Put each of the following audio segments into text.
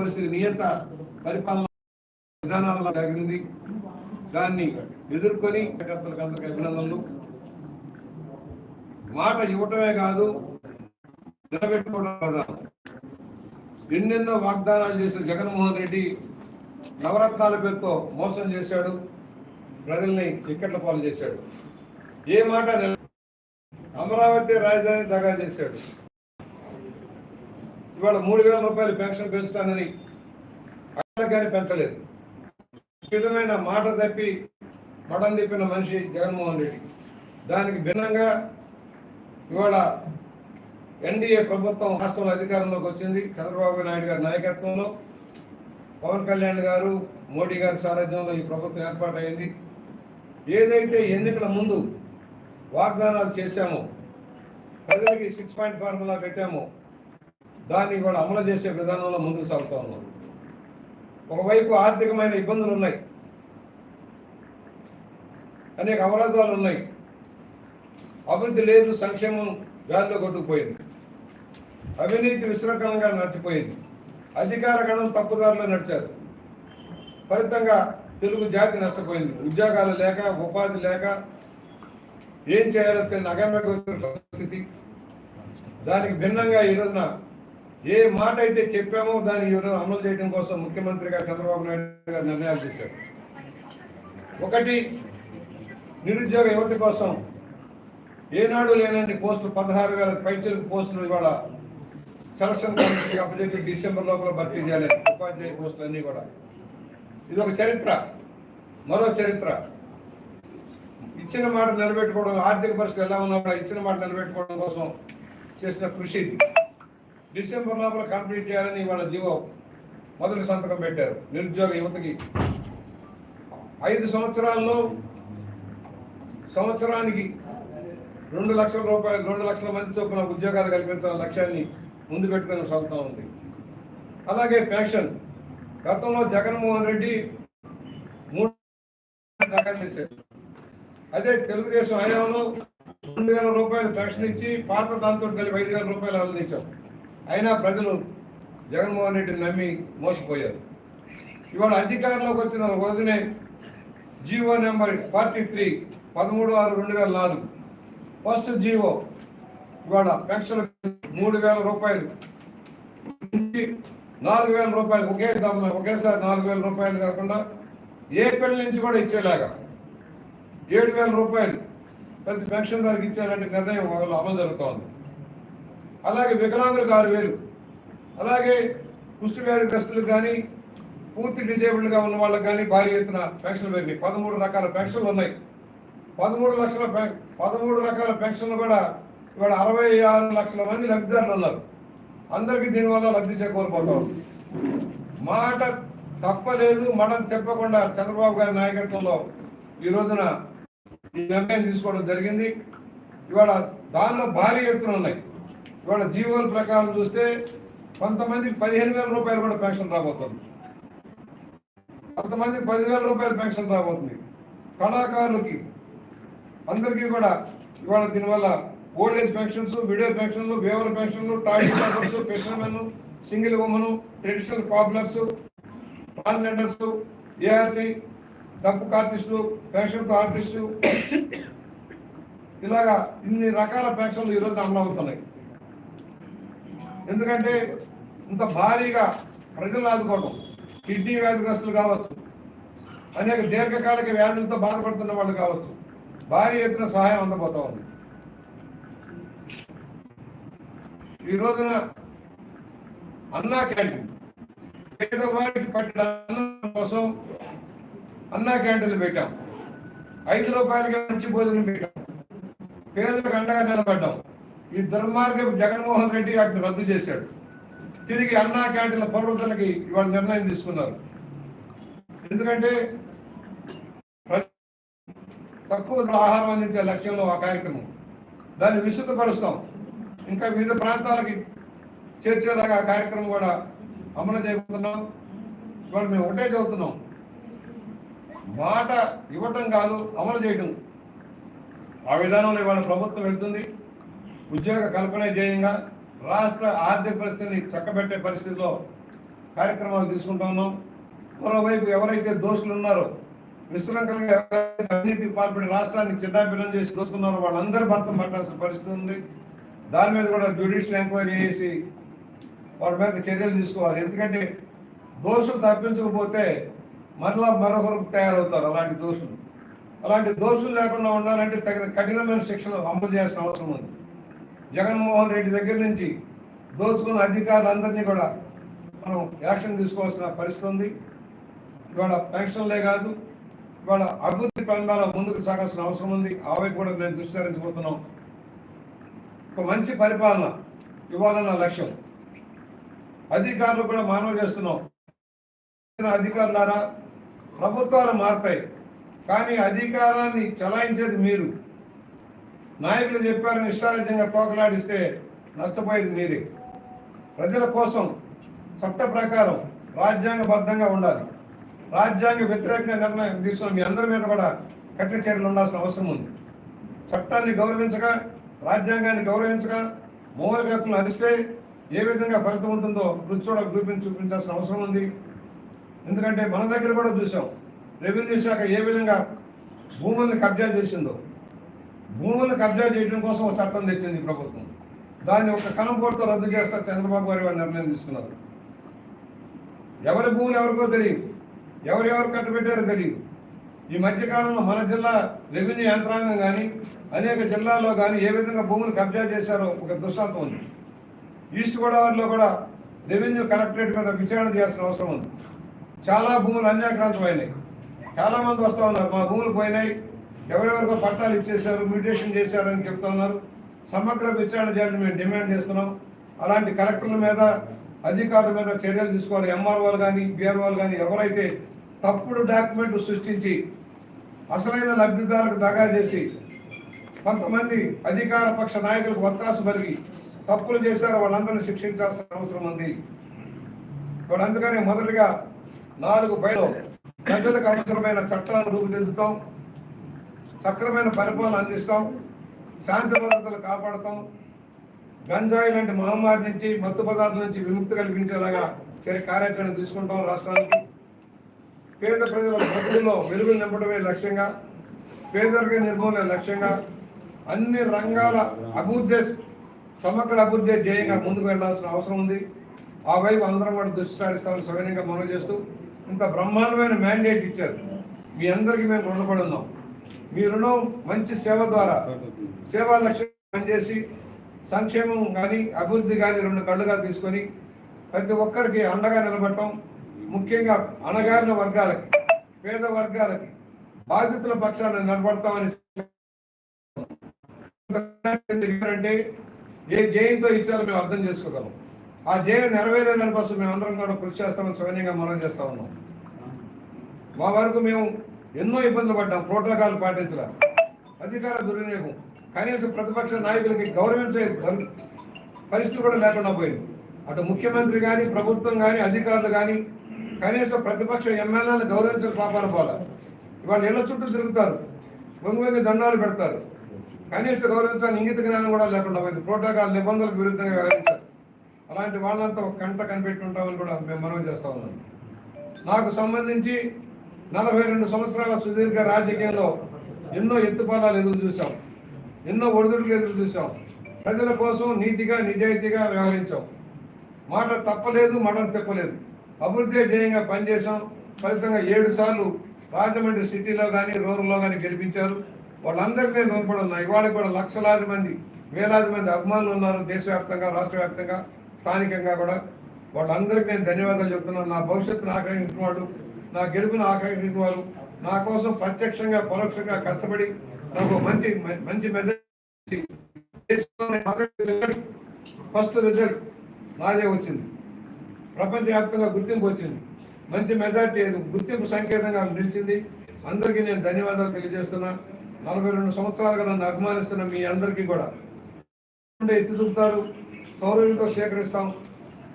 పరిస్థితి నియంత పరిపాలన విధానాలలో జరిగింది దాన్ని ఎదుర్కొని కార్యకర్తలకు అందరికి అభినందనలు. మాట ఇవ్వటమే కాదు నిలబెట్టుకోవడం కదా. ఎన్నెన్నో వాగ్దానాలు చేసిన జగన్మోహన్ రెడ్డి నవరత్నాల పేరుతో మోసం చేశాడు. ప్రజల్ని ఇక్కట్ల పాలు చేశాడు. ఏ మాట అమరావతి రాజధాని దగా చేశాడు. ఇవాళ మూడు వేల రూపాయలు పెన్షన్ పెంచుతానని అక్కడ కానీ పెంచలేదు విధమైన మాట తప్పి మడం తిప్పిన మనిషి జగన్మోహన్ రెడ్డి. దానికి భిన్నంగా ఇవాళ ఎన్డీఏ ప్రభుత్వం రాష్ట్రంలో అధికారంలోకి వచ్చింది. చంద్రబాబు నాయుడు గారి నాయకత్వంలో పవన్ కళ్యాణ్ గారు మోడీ గారి సారథ్యంలో ఈ ప్రభుత్వం ఏర్పాటైంది. ఏదైతే ఎన్నికల ముందు వాగ్దానాలు చేశామో ప్రజలకి సిక్స్ పాయింట్ ఫార్ములా పెట్టామో దాన్ని కూడా అమలు చేసే విధానంలో ముందుకు సాగుతూ ఉన్నాం. ఒకవైపు ఆర్థికమైన ఇబ్బందులు ఉన్నాయి. అనేక అవరోధాలు ఉన్నాయి. అభివృద్ధి లేదు సంక్షేమం గాలిలో కొట్టుకుపోయింది. అవినీతి విశ్రకంగా నడిచిపోయింది. అధికార గణం తప్పుదారిలో నడిచారు. ఫలితంగా తెలుగు జాతి నష్టపోయింది. ఉద్యోగాలు లేక ఉపాధి లేక ఏం చేయాలో తెలియని అగమ్య పరిస్థితి. దానికి భిన్నంగా ఈ రోజున ఏ మాట అయితే చెప్పామో దాన్ని ఈరోజు అమలు చేయడం కోసం ముఖ్యమంత్రిగా చంద్రబాబు నాయుడు గారు నిర్ణయాలు చేశారు ఒకటి నిరుద్యోగ యువత కోసం ఏనాడు లేనని పోస్టులు పదహారు వేల పైచలకు పోస్టులు ఇవాళ సెలక్షన్ కమిటీకి అప్పచెప్పి డిసెంబర్ లోపల భర్తీ చేయాలి. ఉపాధ్యాయ పోస్టులు అన్నీ కూడా. ఇది ఒక చరిత్ర. మరో చరిత్ర. ఇచ్చిన మాట నిలబెట్టుకోవడం ఆర్థిక పరిస్థితి ఎలా ఉన్నా కూడా ఇచ్చిన మాట నిలబెట్టుకోవడం కోసం చేసిన కృషి ఇది. డిసెంబర్ లోపల కంప్లీట్ చేయాలని వాళ్ళ జీవో మొదటి సంతకం పెట్టారు నిరుద్యోగ యువతకి. ఐదు సంవత్సరాల్లో సంవత్సరానికి రెండు లక్షల రూపాయలు రెండు లక్షల మంది చొప్పున ఉద్యోగాలు కల్పించాలన్న లక్ష్యాన్ని ముందు పెట్టుకుని సాగుతూ ఉంది. అలాగే పెన్షన్. గతంలో జగన్మోహన్ రెడ్డి మూడు దాకా అదే తెలుగుదేశం హయాంలో రెండు వేల రూపాయలు పెన్షన్ ఇచ్చి పాత దాంతో కలిపి ఐదు వేల రూపాయలు అందించాం అయినా ప్రజలు జగన్మోహన్ రెడ్డిని నమ్మి మోసపోయారు. ఇవాళ అధికారంలోకి వచ్చిన రోజునే జీవో నెంబర్ ఫార్టీ త్రీ పదమూడు ఆరు రెండు వేల నాలుగు. ఫస్ట్ జీవో ఇవాళ పెన్షన్ మూడు వేల రూపాయలు. నాలుగు వేల రూపాయలు ఒకే ఒకేసారి నాలుగు వేల రూపాయలు కాకుండా ఏప్రిల్ నుంచి కూడా ఇచ్చేలాగా ఏడు వేల రూపాయలు ప్రతి పెన్షన్ దానికి ఇచ్చేలాంటి నిర్ణయం వాళ్ళు అమలు జరుగుతోంది. అలాగే వికలాంగులకు ఆరు వేలు అలాగే కుష్టి వ్యాధిగ్రస్తులకు కానీ పూర్తి డిజేబుల్డ్గా ఉన్న వాళ్ళకి కానీ భారీ ఎత్తున పెన్షన్లు పెరిగినాయి. పదమూడు రకాల పెన్షన్లు ఉన్నాయి. పదమూడు లక్షల పదమూడు రకాల పెన్షన్లు కూడా ఇవాళ అరవై ఆరు లక్షల మంది లబ్ధిదారులు ఉన్నారు. అందరికీ దీనివల్ల లబ్ధి చేకూరిపోతాం మాట తప్పలేదు మనం తెప్పకుండా చంద్రబాబు గారి నాయకత్వంలో ఈ రోజున ఈ నిర్ణయం తీసుకోవడం జరిగింది. ఇవాళ దానిలో భారీ ఎత్తున ఉన్నాయి. ఇవాళ జీవోల ప్రకారం చూస్తే కొంతమందికి పదిహేను వేల రూపాయలు కూడా పెన్షన్ రాబోతుంది. కొంతమందికి పదివేల రూపాయలు పెన్షన్ రాబోతుంది. కళాకారులకి అందరికీ కూడా ఇవాళ దీనివల్ల ఓల్డ్ ఏజ్ పెన్షన్స్ విడో పెన్షన్లు వేవర్ పెన్షన్లు toilet workers fishermen single women traditional populars transgenders ART డబ్బు ఆర్టిస్టులు పెన్షన్ ఆర్టిస్టు. ఇలాగా ఇన్ని రకాల పెన్షన్లు ఈరోజు అమలు అవుతున్నాయి ఎందుకంటే ఇంత భారీగా ప్రజలు ఆదుకోవడం కిడ్నీ వ్యాధిగ్రస్తులు కావచ్చు అనేక దీర్ఘకాలిక వ్యాధులతో బాధపడుతున్న వాళ్ళు కావచ్చు భారీ ఎత్తున సహాయం అందబోతా ఉంది. ఈ రోజున అన్నా క్యాంటీన్ పేదవాడికి పట్టిన అన్నం కోసం అన్నా క్యాంటీన్లు పెట్టాం. ఐదు రూపాయలకి మంచి భోజనం పెట్టాం. పేదలకు అండగా నిలబడ్డాం. ఈ దుర్మార్గం జగన్మోహన్ రెడ్డి వాటిని రద్దు చేశాడు. తిరిగి అన్నా క్యాంటీన్ల పునరుద్ధరణకి ఇవాళ నిర్ణయం తీసుకున్నారు. ఎందుకంటే తక్కువ ధర ఆహారం అందించే లక్ష్యంలో ఆ కార్యక్రమం. దాన్ని విస్తృతపరుస్తాం ఇంకా వివిధ ప్రాంతాలకి చేర్చేలాగా ఆ కార్యక్రమం కూడా అమలు చేయబోతున్నాం. ఇవాళ మేము ఒకటే చదువుతున్నాం. మాట ఇవ్వటం కాదు అమలు చేయటం. ఆ విధానంలో ఇవాళ ప్రభుత్వం వెళ్తుంది. ఉద్యోగ కల్పన ధ్యేయంగా రాష్ట్ర ఆర్థిక పరిస్థితిని చక్కబెట్టే పరిస్థితిలో కార్యక్రమాలు తీసుకుంటా ఉన్నాం. మరోవైపు ఎవరైతే దోషులు ఉన్నారో విశృంఖలంగా ఎవరైతే అవినీతికి పాల్పడి రాష్ట్రాన్ని చిన్నాభిన్నం చేసి దోసుకున్నారో వాళ్ళందరూ భర్తం పట్టాల్సిన పరిస్థితి ఉంది. దాని మీద కూడా జ్యుడిషియల్ ఎంక్వైరీ చేసి వాళ్ళ మీద చర్యలు తీసుకోవాలి. ఎందుకంటే దోషులు తప్పించకపోతే మరలా మరొకరు తయారవుతారు అలాంటి దోషులు అలాంటి దోషులు లేకుండా ఉండాలంటే తగిన కఠినమైన శిక్షలు అమలు చేయాల్సిన అవసరం ఉంది. జగన్మోహన్ రెడ్డి దగ్గర నుంచి దోచుకున్న అధికారులందరినీ కూడా మనం యాక్షన్ తీసుకోవాల్సిన పరిస్థితి ఉంది. ఇవాళ పెన్షన్లే కాదు ఇవాళ అభివృద్ధి ప్రాంతాల ముందుకు సాగాల్సిన అవసరం ఉంది. ఆ వైపు కూడా మేము దృష్టి సారించబోతున్నాం. ఒక మంచి పరిపాలన ఇవ్వాలన్న లక్ష్యం. అధికారులు కూడా మానవ చేస్తున్నాం. అధికారులారా ప్రభుత్వాలు మారుతాయి. కానీ అధికారాన్ని చలాయించేది మీరు. నాయకులు చెప్పారని ఇష్టారాజ్యంగా తోకలాడిస్తే నష్టపోయేది మీరే. ప్రజల కోసం చట్ట ప్రకారం రాజ్యాంగబద్ధంగా ఉండాలి. రాజ్యాంగ వ్యతిరేకంగా నిర్ణయం తీసుకున్న మీ అందరి మీద కూడా కఠిన చర్యలు ఉండాల్సిన అవసరం ఉంది. చట్టాన్ని గౌరవించగా రాజ్యాంగాన్ని గౌరవించగా మౌలిక హక్కులను అరిస్తే ఏ విధంగా ఫలితం ఉంటుందో రుచి చూడ చూపించి చూపించాల్సిన అవసరం ఉంది. ఎందుకంటే మన దగ్గర కూడా చూసాం రెవెన్యూ శాఖ ఏ విధంగా భూముల్ని కబ్జా చేసిందో భూములను కబ్జా చేయడం కోసం ఒక చట్టం తెచ్చింది ప్రభుత్వం. దాన్ని ఒక కనంపోటుతో రద్దు చేస్తారు చంద్రబాబు గారు వారు నిర్ణయం తీసుకున్నారు. ఎవరి భూములు ఎవరికో తెలియదు. ఎవరెవరు కట్టబెట్టారో తెలియదు. ఈ మధ్యకాలంలో మన జిల్లా రెవెన్యూ యంత్రాంగం కానీ అనేక జిల్లాల్లో కానీ ఏ విధంగా భూములు కబ్జా చేశారో ఒక దృష్టాంతం ఉంది. ఈస్ట్ గోదావరిలో కూడా రెవెన్యూ కలెక్టరేట్ మీద విచారణ చేయాల్సిన అవసరం ఉంది. చాలా భూములు అన్యాక్రాంతమైనాయి. చాలామంది వస్తూ ఉన్నారు. మా భూములు పోయినాయి. ఎవరెవరికో పట్టాలు ఇచ్చేశారు మ్యూటేషన్ చేశారు అని చెప్తున్నారు సమగ్ర విచారణ చేయాలని మేము డిమాండ్ చేస్తున్నాం. అలాంటి కలెక్టర్ల మీద అధికారుల మీద చర్యలు తీసుకోవాలి. ఎంఆర్ఓలు కానీ బీఆర్ఓలు కానీ ఎవరైతే తప్పుడు డాక్యుమెంట్ సృష్టించి అసలైన లబ్ధిదారులకు దగా చేసి కొంతమంది అధికార పక్ష నాయకులకు ఒత్తాసు పరిగి తప్పులు చేశారు వాళ్ళందరినీ శిక్షించాల్సిన అవసరం ఉంది. ఇప్పుడు అందుకనే మొదటిగా నాలుగు బయలు ప్రజలకు అవసరమైన చట్టాలను రూపుదిద్దుతాం. సక్రమైన పరిపాలన అందిస్తాం శాంతి భద్రతలు కాపాడతాం. గంజాయి లాంటి మహమ్మారి నుంచి మత్తు పదార్థాల నుంచి విముక్తి కల్పించేలాగా చర్య కార్యాచరణ తీసుకుంటాం రాష్ట్రానికి. పేద ప్రజల బతుకుల్లో వెలుగులు నింపడమే లక్ష్యంగా పేదరిక నిర్మూలన లక్ష్యంగా అన్ని రంగాల అభివృద్ధి సమగ్ర అభివృద్ధి ధ్యేయంగా ముందుకు వెళ్ళాల్సిన అవసరం ఉంది. ఆ వైపు అందరం కూడా దృష్టి సారిస్తామని సవినయంగా మనవి చేస్తూ ఇంత బ్రహ్మాండమైన మ్యాండేట్ ఇచ్చారు. మీ అందరికీ మేము రుణపడి ఉన్నాం. మీ రుణం మంచి సేవ ద్వారా సేవా లక్ష్యం పనిచేసి సంక్షేమం కానీ అభివృద్ధి కానీ రెండు కళ్ళుగా తీసుకొని ప్రతి ఒక్కరికి అండగా నిలబడటం ముఖ్యంగా అణగారిన వర్గాలకి పేద వర్గాలకి బాధితుల పక్షాన్ని నిలబడతామని అంటే ఏ జయంతో ఇచ్చారో మేము అర్థం చేసుకోగలం. ఆ జయం నెరవేరేదాని కోసం మేము అందరం కూడా కృషి చేస్తామని సౌన్యంగా మనం చేస్తా ఉన్నాం. మా వరకు మేము ఎన్నో ఇబ్బందులు పడ్డాం ప్రోటోకాల్ పాటించడం అధికార దుర్వినియోగం. కనీసం ప్రతిపక్ష నాయకులకి గౌరవించే పరిస్థితి కూడా లేకుండా పోయింది. అటు ముఖ్యమంత్రి కానీ ప్రభుత్వం కానీ అధికారులు కానీ కనీసం ప్రతిపక్ష ఎమ్మెల్యేలను గౌరవించిన పాపాలు పోలే. ఇవాళ ఇళ్ళ చుట్టూ తిరుగుతారు. వంగి వంగి దండాలు పెడతారు. కనీస గౌరవించాలని ఇంగిత జ్ఞానం కూడా లేకుండా పోయింది. ప్రోటోకాల్ నిబంధనలకు విరుద్ధంగా వ్యవహరించారు. అలాంటి వాళ్ళంతా ఒక కంట కనిపెట్టి ఉంటామని కూడా మేము మనవి చేస్తా ఉన్నాం. నాకు సంబంధించి నలభై రెండు సంవత్సరాల సుదీర్ఘ రాజకీయంలో ఎన్నో ఎత్తుపాలాలు ఎదురు చూసాం ఎన్నో ఒడిదుడుకులు ఎదురు చూసాం ప్రజల కోసం నీతిగా నిజాయితీగా వ్యవహరించాం. మాట తప్పలేదు మటం తెప్పలేదు. అభివృద్ధి ధ్యేయంగా పనిచేశాం. ఫలితంగా ఏడు సార్లు రాజమండ్రి సిటీలో కానీ రూరల్లో కానీ గెలిపించారు. వాళ్ళందరికీ నేను ఇవాళ కూడా లక్షలాది మంది వేలాది మంది అభిమానులు ఉన్నారు దేశవ్యాప్తంగా రాష్ట్ర వ్యాప్తంగా స్థానికంగా కూడా. వాళ్ళందరికీ నేను ధన్యవాదాలు చెప్తున్నాను. నా భవిష్యత్తును ఆకాంక్షించిన వాడు నా గెలుపును ఆకాంక్షించిన వారు నా కోసం ప్రత్యక్షంగా పరోక్షంగా కష్టపడి నాకు మంచి మంచి మెజారిటీ ఫస్ట్ రిజల్ట్ నాదే వచ్చింది. ప్రపంచవ్యాప్తంగా గుర్తింపు వచ్చింది. మంచి మెజార్టీ గుర్తింపు సంకేతంగా నిలిచింది. అందరికీ నేను ధన్యవాదాలు తెలియజేస్తున్నా. నలభై రెండు సంవత్సరాలుగా నన్ను అభిమానిస్తున్న మీ అందరికీ కూడా. ఎత్తి చూపుతారు. గౌరవంతో స్వీకరిస్తాం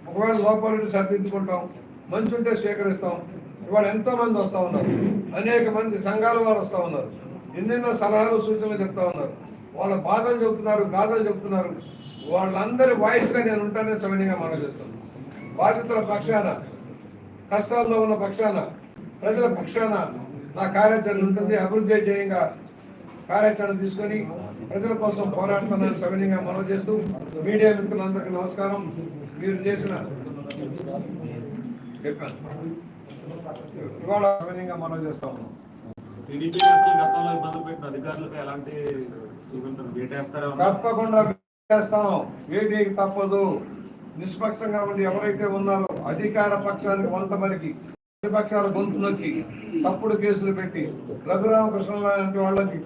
ఒకవేళ లోపాలు ఉంటే సరిదిద్దుకుంటాం. మంచి ఉంటే స్వీకరిస్తాం ఇవాళ ఎంతో మంది వస్తూ ఉన్నారు? అనేక మంది సంఘాల వారు వస్తూ ఉన్నారు. ఎన్నెన్నో సలహాలు సూచనలు చెప్తా ఉన్నారు. వాళ్ళ బాధలు చెబుతున్నారు గాథలు చెబుతున్నారు వాళ్ళందరి వాయిస్గా నేను ఉంటానని సమయంగా మనం చేస్తాను. బాధితుల పక్షాన కష్టాల్లో ఉన్న పక్షాన ప్రజల పక్షాన నా కార్యాచరణ ఉంటుంది. అభివృద్ధి చేయంగా కార్యాచరణ తీసుకొని ప్రజల కోసం పోరాడుతున్నాను సవినీయంగా మనం చేస్తూ మీడియా మిత్రులందరికీ నమస్కారం. మీరు చేసిన చెప్పాను. ఇవాళ సవినీయంగా మనవి చేస్తా ఉన్నాం. టీడీపీ నేతలు గతంలో ఇబ్బందులు పెట్టిన అధికారులపై ఎలాంటి తప్పకుండా చేస్తాం వేటికి తప్పదు. నిష్పక్షంగా ఉండి ఎవరైతే ఉన్నారో అధికార పక్షానికి వంతమరికి ప్రతిపక్షాల గొంతు నొక్కి తప్పుడు కేసులు పెట్టి రఘురామకృష్ణ లాంటి వాళ్ళకి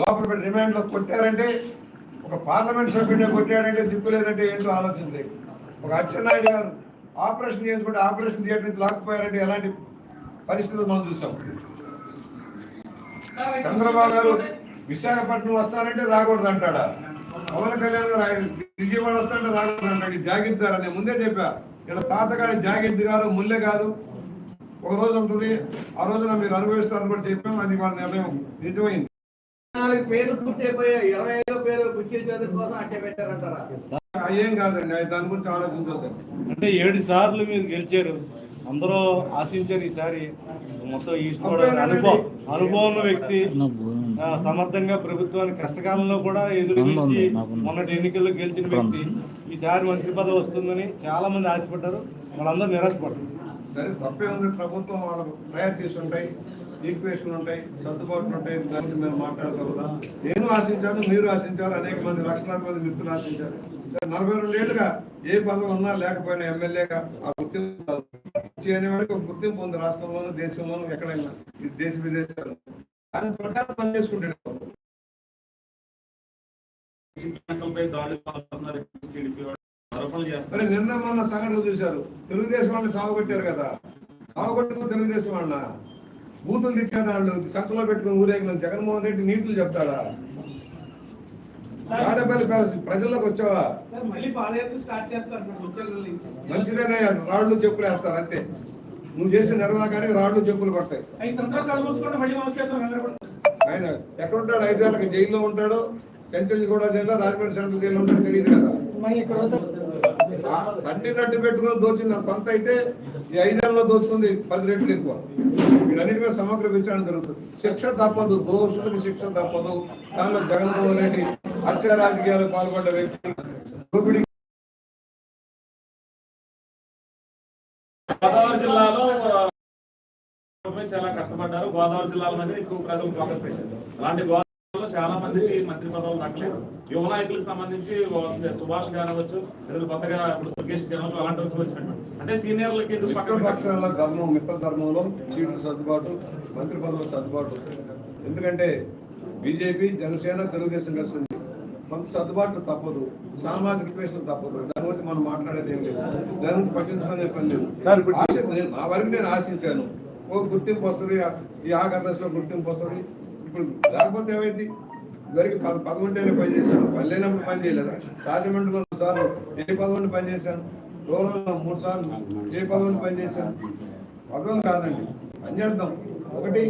లోపల పెట్టి రిమాండ్లో కొట్టారంటే ఒక పార్లమెంట్ సభ్యుడిని కొట్టాడంటే దిక్కు లేదంటే ఏంటో ఆలోచించే ఒక అచ్చెన్నాయుడు గారు ఆపరేషన్ చేసుకుంటే ఆపరేషన్ థియేటర్ నుంచి లాక్కుపోయారంటే ఎలాంటి పరిస్థితులు మనం చూసాం? చంద్రబాబు గారు విశాఖపట్నం వస్తానంటే రాకూడదు అంటాడా? పవన్ కళ్యాణ్ గారు విజయవాడ వస్తానంటే రాకూడదు అంటాడు. జాగిద్ గారు అని ముందే చెప్పా. ఇలా తాతగాడి జాగిద్ది గారు ముల్లె కాదు. ఒక రోజు ఉంటుంది. ఆ రోజున మీరు అనుభవిస్తారని కూడా చెప్పాం. అది వాళ్ళ నిర్ణయం. నిజమైంది. నాలుగు పేర్లు పూర్తి అయిపోయాయి. ఇరవై ఐదో పేరు కుర్చీ కోసం అట్టే పెట్టారంటారా? ఏం కాదండి అది దాని గురించి అంటే ఏడు సార్లు మీరు గెలిచారు. అందరూ ఆశించారు ఈసారి. మొత్తం ఈస్ట్ అనుభవం అనుభవం ఉన్న వ్యక్తి. సమర్థంగా ప్రభుత్వానికి కష్టకాలంలో కూడా ఎదురించి మొన్నటి ఎన్నికల్లో గెలిచిన వ్యక్తి. ఈసారి మంత్రి పదవి వస్తుందని చాలా మంది ఆశపడ్డారు. వాళ్ళందరూ నిరాశపడ్డారు సరే తప్పే ఉంది. ప్రభుత్వం వాళ్ళ ప్రయారిటీస్ ఉంటాయి ఈక్వేషన్ ఉంటాయి సర్దుబాట్లు ఉంటాయి. దాని గురించి మేము మాట్లాడతాం నేను ఆశించాను మీరు ఆశించారు అనేక మంది లక్షలాది మంది మిత్రులు ఆశించారు. నలభై రెండు ఏళ్ళుగా ఏ పదవి ఉన్నా లేకపోయినా ఎమ్మెల్యేగా ఆ గుర్తింపు అనేవాడికి ఒక గుర్తింపు ఉంది రాష్ట్రంలోనూ దేశంలోనూ ఎక్కడైనా. దేశ విదేశాలు దాని ప్రకారం పనిచేసుకుంటాడు మరి నిన్న మొన్న సంఘటనలు చూశారు. తెలుగుదేశం వాళ్ళని సాగుకొట్టారు కదా. సాగుకొట్టిన తెలుగుదేశం వాళ్ళ. బూతులు తిట్టారు వాళ్ళు సంతలో పెట్టుకుని ఊరేగిన జగన్మోహన్ రెడ్డి నీతులు చెప్తాడా? ఆడపల్లి ప్యాలెస్ ప్రజల్లోకి వచ్చావా? మంచిదేనే రాళ్ళు చెప్పులు వేస్తారు అంతే. నువ్వు చేసిన నిర్వాహకానికి రాళ్ళు చెప్పులు పడతాయి ఆయన ఎక్కడుంటాడు? ఐదేళ్ళకి జైల్లో ఉంటాడు. సెంట్రల్ కూడా జైల్లో రాజమండ్రి సెంట్రల్ జైల్లో ఉంటాడు తెలియదు కదా. తండ్రి నడ్డు పెట్టుకుని దోచిన కొంత అయితే ఈ ఐదేళ్ళలో దోచుకుంది పది రెట్లు ఎక్కువ. వీటన్నిటి మీద సమగ్ర విచారణ జరుగుతుంది. శిక్ష తప్పదు దోషులకు శిక్ష తప్పదు. దానిలో జగన్మోహన్ రెడ్డి హత్య రాజకీయాలకు పాల్పడ్డ వ్యక్తి దోపిడీ గోదావరి జిల్లాలో చాలా కష్టపడ్డారు. గోదావరి జిల్లాల మీద ఎక్కువ ప్రజలు ఫోకస్ పెట్టారు. అలాంటి గోదావరిలో చాలా మందికి మంత్రి పదవులు దక్కలేదు. యువ నాయకులకు సంబంధించి సుభాష్ కానివచ్చు లేదా కొత్తగా దుర్గేష్ కానివచ్చు అలాంటి వచ్చినట్టు. అంటే సీనియర్లకి పక్కన? పక్షాల ధర్మం మిత్ర ధర్మంలో సీట్ల సర్దుబాటు మంత్రి పదవుల సర్దుబాటు. ఎందుకంటే బీజేపీ జనసేన తెలుగుదేశం కలిసి కొంత సర్దుబాట్లు తప్పదు. సామాజిక ఈక్వేషన్ తప్పదు. దాని గురించి మనం మాట్లాడేది ఏం లేదు. దాని గురించి పట్టించుకునే పని లేదు. ఆశ- నేను- నా వరకు నేను ఆశించాను. ఓ గుర్తింపు వస్తుంది. ఈ ఆగర్దశలో గుర్తింపు వస్తుంది. ఇప్పుడు లేకపోతే ఏమైంది? ఇవరికి పద పదకొండేళ్ళు పని చేశాను. పని లేనప్పుడు పని చేయలేదా? రాజమండ్రిలో మూడు సార్లు ఏ పదకొండు పని చేశాను? దూరంలో మూడు సార్లు ఏ పదకొండు పని చేశాను? పదవులు కాదండి. పని చేద్దాం. ఒకటి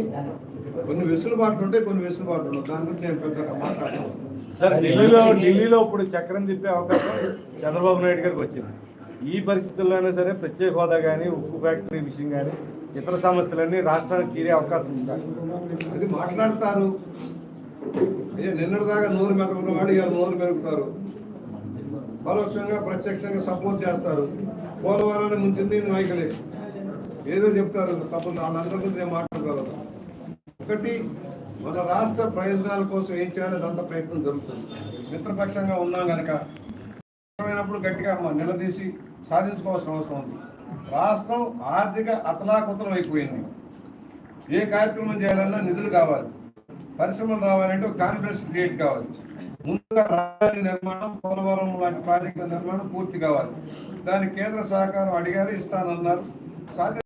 కొన్ని వెసులుబాట్లు ఉంటాయి కొన్ని వెసులుబాట్లు ఉండవు. దాని గురించి నేను పెద్దగా మాట్లాడతాను సార్ ఢిల్లీలో ఢిల్లీలో ఇప్పుడు చక్రం తిప్పే అవకాశం చంద్రబాబు నాయుడు గారికి వచ్చింది. ఈ పరిస్థితుల్లోనే సరే ప్రత్యేక హోదా కానీ ఉక్కు ఫ్యాక్టరీ విషయం కానీ ఇతర సమస్యలన్నీ రాష్ట్రానికి తీరే అవకాశం ఉంది అది మాట్లాడతారు. నిన్నటిదాకా నోరు మెదకున్న వాడు ఇవాళ నోరు మెరుగుతారు పరోక్షంగా ప్రత్యక్షంగా సపోర్ట్ చేస్తారు. పోలవరాన్ని ముంచింది నాయకులే. ఏదో చెప్తారు తప్పదు. వాళ్ళందరి గురించి నేను మాట్లాడగలను. ఒకటి మన రాష్ట్ర ప్రయోజనాల కోసం ఏం చేయాలి అంత ప్రయత్నం జరుగుతుంది. మిత్రపక్షంగా ఉన్నాం కనుక అవసరమైనప్పుడు గట్టిగా నిలదీసి సాధించుకోవాల్సిన అవసరం ఉంది. రాష్ట్రం ఆర్థిక అతలాకుతలం అయిపోయింది. ఏ కార్యక్రమం చేయాలన్నా నిధులు కావాలి. పరిశ్రమలు రావాలంటే ఒక కాన్ఫిడెన్స్ క్రియేట్ కావాలి. ముందుగా రాజధాని నిర్మాణం పోలవరం లాంటి ప్రాజెక్టుల నిర్మాణం పూర్తి కావాలి. దానికి కేంద్ర సహకారం అడిగారు ఇస్తానన్నారు. సాధ్య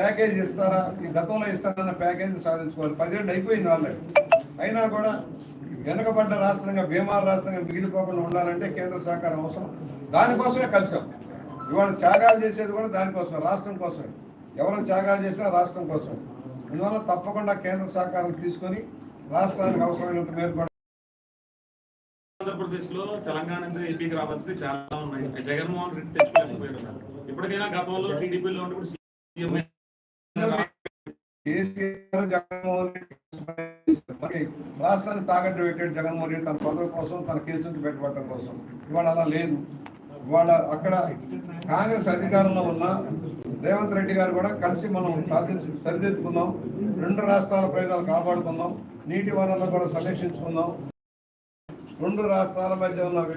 ప్యాకేజ్ ఇస్తారా? ఈ గతంలో ఇస్తారన్న ప్యాకేజ్ సాధించుకోవాలి. పదిహేడు అయిపోయింది వాళ్ళకి. అయినా కూడా వెనుకబడ్డ రాష్ట్రంగా బీమార్ రాష్ట్రంగా మిగిలిపోకుండా ఉండాలంటే కేంద్ర సహకారం అవసరం. దానికోసమే కలిసాం. ఇవాళ త్యాగాలు చేసేది కూడా దానికోసమే రాష్ట్రం కోసమే. ఎవరైనా త్యాగాలు చేసినా రాష్ట్రం కోసం అందువల్ల తప్పకుండా కేంద్ర సహకారం తీసుకొని రాష్ట్రానికి అవసరమైనంత మేరకు ఆంధ్రప్రదేశ్లో తెలంగాణ నుంచి ఏపీకి రావాల్సి చాలా ఉన్నాయి. జగన్మోహన్ రెడ్డి తెచ్చుకోలేకపోయారు ఇప్పటికైనా గతంలో టీడీపీలో ఉన్నప్పుడు కేసీఆర్ జగన్మోహన్ రెడ్డి రాష్ట్రాన్ని తాకట్టు పెట్టాడు జగన్మోహన్ రెడ్డి తన పదవి కోసం తన కేసులకు పెట్టుబడటం కోసం. ఇవాళ అలా లేదు. ఇవాళ అక్కడ కాంగ్రెస్ అధికారంలో ఉన్న రేవంత్ రెడ్డి గారు కూడా కలిసి మనం సాధించి సరిదిద్దుకుందాం. రెండు రాష్ట్రాల ప్రయోజనాలు కాపాడుకుందాం. నీటి వనరులను కూడా సమీక్షించుకుందాం రెండు రాష్ట్రాల మధ్య ఉన్న